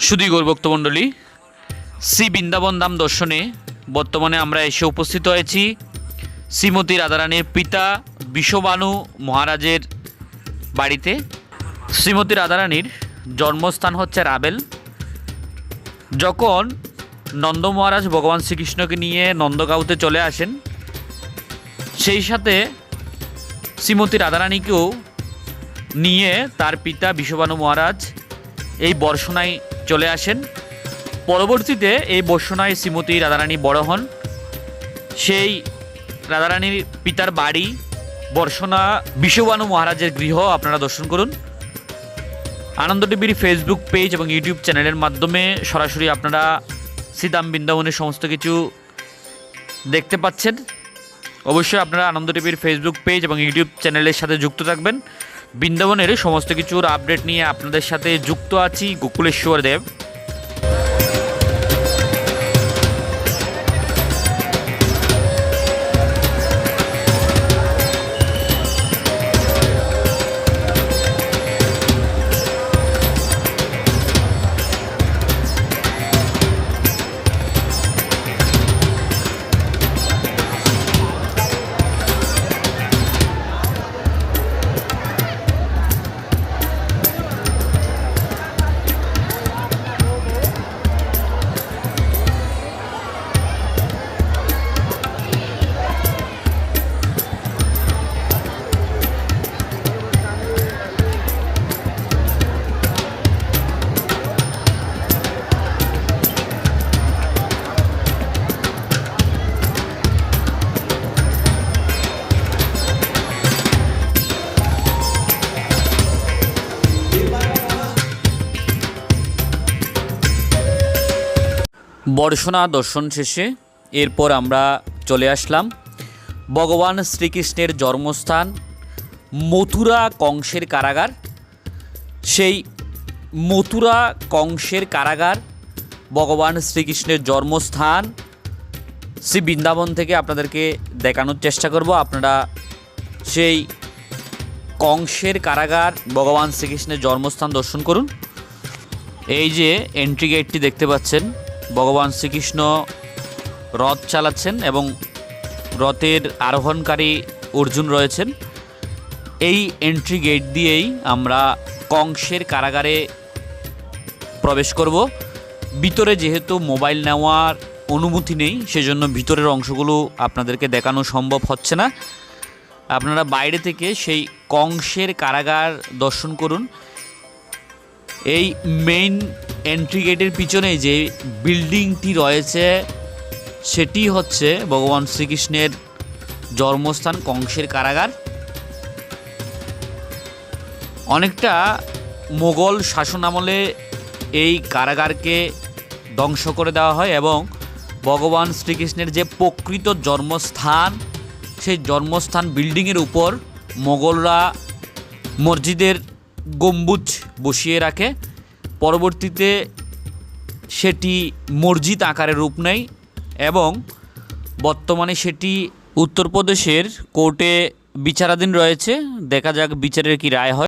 সুদী গৌরভক্তমণ্ডলী শ্রী বৃন্দাবন ধাম দর্শনে বর্তমানে আমরা এসে উপস্থিত হয়েছি। শ্রীমতী রাধারানীর পিতা বিশ্ববানু মহারাজের বাড়িতে। শ্রীমতী রাধারানীর জন্মস্থান হচ্ছে রাবেল। যখন নন্দ মহারাজ ভগবান শ্রীকৃষ্ণকে নিয়ে নন্দগাঁওতে চলে আসেন, সেই সাথে শ্রীমতী রাধারানীকেও নিয়ে তার পিতা বিশ্ববানু মহারাজ এই বর্ষণায় চলে আসেন। পরবর্তীতে এই বর্ষণায় শ্রীমতী রাধারানী বড় হন। সেই রাধারানীর পিতার বাড়ি বর্ষণা বিশ্ববানু মহারাজের গৃহ, আপনারা দর্শন করুন। আনন্দ টিভির ফেসবুক পেজ এবং ইউটিউব চ্যানেলের মাধ্যমে সরাসরি আপনারা সীতাম বৃন্দাবনের সমস্ত কিছু দেখতে পাচ্ছেন। অবশ্যই আপনারা আনন্দ টিভির ফেসবুক পেজ এবং ইউটিউব চ্যানেলের সাথে যুক্ত থাকবেন। বৃন্দাবনের সমস্ত কিছুর আপডেট নিয়ে আপনাদের সাথে যুক্ত আছি গোকুলেশ্বর দেব বর্ষণা দর্শন শেষে এরপর আমরা চলে আসলাম। ভগবান শ্রীকৃষ্ণের জন্মস্থান মথুরা কংসের কারাগার। সেই মথুরা কংসের কারাগার ভগবান শ্রীকৃষ্ণের জন্মস্থান। শ্রী বৃন্দাবন থেকে আপনাদেরকে দেখানোর চেষ্টা করব। আপনারা সেই কংসের কারাগার ভগবান শ্রীকৃষ্ণের জন্মস্থান দর্শন করুন। এই যে এন্ট্রি গেটটি দেখতে পাচ্ছেন ভগবান শ্রীকৃষ্ণ রথ চালাচ্ছেন এবং রথের আরোহণকারী অর্জুন রয়েছেন। এই এন্ট্রি গেট দিয়েই আমরা কংসের কারাগারে প্রবেশ করব। ভিতরে যেহেতু মোবাইল নেওয়ার অনুমতি নেই, সেজন্য ভিতরের অংশগুলো আপনাদেরকে দেখানো সম্ভব হচ্ছে না। আপনারা বাইরে থেকে সেই কংসের কারাগার দর্শন করুন। এই মেইন এন্ট্রি গেটের পিছনে যে বিল্ডিংটি রয়েছে, সেটি হচ্ছে ভগবান শ্রীকৃষ্ণের জন্মস্থান কংসের কারাগার। অনেকটা মোগল শাসনামলে এই কারাগারকে ধ্বংস করে দেওয়া হয় এবং ভগবান শ্রীকৃষ্ণের যে প্রকৃত জন্মস্থান, সেই জন্মস্থান বিল্ডিংয়ের উপর মোগলরা মসজিদের গম্বুজ বসিয়ে রাখে। পরবর্তীতে সেটি মসজিদ আকারে রূপ নেয় এবং বর্তমানে সেটি উত্তরপ্রদেশের কোর্টে বিচারাধীন রয়েছে। দেখা যাক বিচারের কি রায় হয়।